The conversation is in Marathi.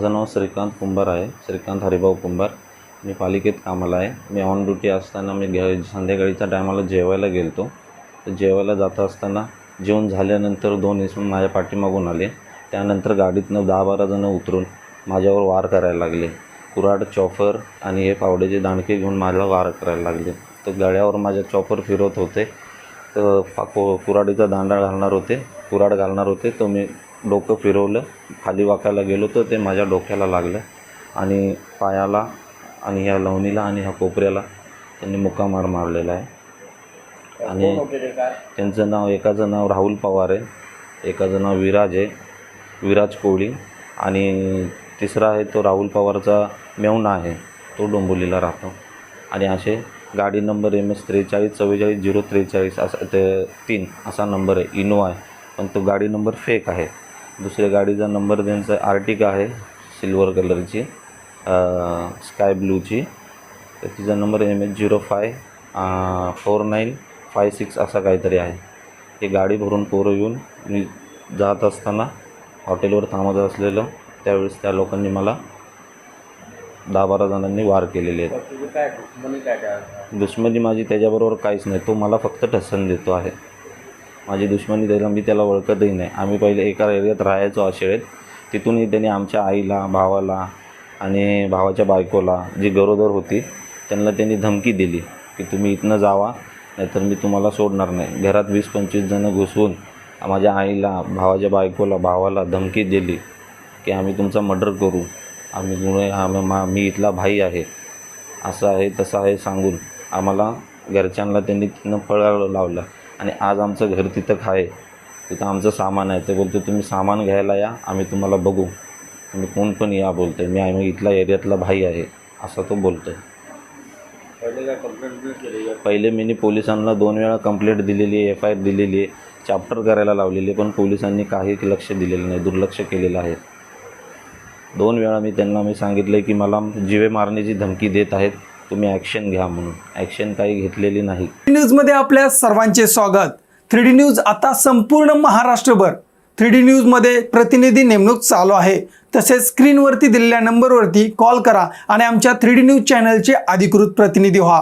माझं नाव श्रीकांत कुंभार आहे. श्रीकांत हरिभाऊ कुंभार. मी पालिकेत कामाला आहे. मी ऑन ड्युटी असताना मी घ संध्याकाळीच्या टायमाला जेवायला गेलतो. तर जेवायला जात असताना जेवण झाल्यानंतर दोन इसम माझ्या पाठीमागून आले. त्यानंतर गाडीतनं दहा बारा जणं उतरून माझ्यावर वार करायला लागले. कुराड चॉपर आणि हे पावड्याचे दांडके घेऊन माझ्यावर वार करायला लागले. तर गळ्यावर माझ्या चॉपर फिरवत होते. तर पाको कुराडीचा दांडा घालणार होते. कुराड घालणार होते. तो मी डोकं फिरवलं. खाली वाकायला गेलो तर ते माझ्या डोक्याला लागलं. आणि पायाला आणि ह्या लवणीला आणि ह्या कोपऱ्याला त्यांनी मुक्कामार मारलेला आहे. आणि त्यांचं नाव एकाचं नाव राहुल पवार आहे. एकाचं नाव विराज आहे. विराज कोळी. आणि तिसरा आहे तो राहुल पवारचा मेवणा आहे. तो डोंबिवलीला राहतो. आणि असे गाडी नंबर एम एस त्रेचाळीस चव्वेचाळीस झिरो त्रेचाळीस असा ते तीन असा नंबर आहे. इनोवा आहे. पण तो गाडी नंबर फेक आहे. दुसऱ्या गाडीचा नंबर त्यांचा आर्टिका आहे सिल्वर कलरची स्काय ब्लूची. तर तिचा number M H zero five four nine five six असा काहीतरी आहे. हे गाडी भरून पोरं येऊन मी जात असताना हॉटेलवर थांबत असलेलं त्यावेळेस त्या लोकांनी मला दहा बारा जणांनी वार केलेले आहेत. दुश्मनी माझी त्याच्याबरोबर काहीच नाही तो मला फक्त ठसन देतो आहे. माझी दुश्मनी त्याला मी त्याला ओळखतही नाही. आम्ही पहिले एका एरियात राहायचो आशेळेत. तिथूनही त्याने आमच्या आईला भावाला आणि भावाच्या बायकोला जी गरोदर होती त्यांना त्यांनी धमकी दिली की तुम्ही इथनं जावा नाहीतर मी तुम्हाला सोडणार नाही. घरात वीस पंचवीस जणं घुसवून माझ्या आईला भावाच्या बायकोला भावाला धमकी दिली की आम्ही तुमचा मर्डर करू. आम्ही गुन्हे आम्ही मा मी इथला भाई आहे. असं आहे तसं आहे सांगून आम्हाला घरच्यांना त्यांनी तिथनं फळायला लावलं. आणि आज आमचं घर तिथं आहे. तिथं आमचं सामान आहे. ते बोलतो तुम्ही सामान घ्यायला या आम्ही तुम्हाला बघू. तुम्ही कोण पण या बोलतोय मी आम्ही इथला एरियातला भाई आहे असं तो बोलतोय. पहिले मी पोलिसांना दोन वेळा कंप्लेंट दिलेली आहे एफ आय आर दिलेली आहे चॅप्टर करायला लावलेली आहे पण पोलिसांनी काही लक्ष दिलेलं नाही दुर्लक्ष केलेलं आहे. दोन वेळा मी त्यांना मी सांगितलं की मला जिवे मारण्याची धमकी देत आहेत. तुम्ही ॲक्शन घ्या म्हणून. ॲक्शन काही घेतलेली नाही. न्यूजमध्ये आपल्या सर्वांचे स्वागत. थ्री डी न्यूज आता संपूर्ण महाराष्ट्रभर. थ्री डी न्यूजमध्ये प्रतिनिधी नेमणूक चालू आहे. तसेच स्क्रीनवरती दिलेल्या नंबरवरती कॉल करा आणि आमच्या थ्री डी न्यूज चॅनलचे अधिकृत प्रतिनिधी व्हा.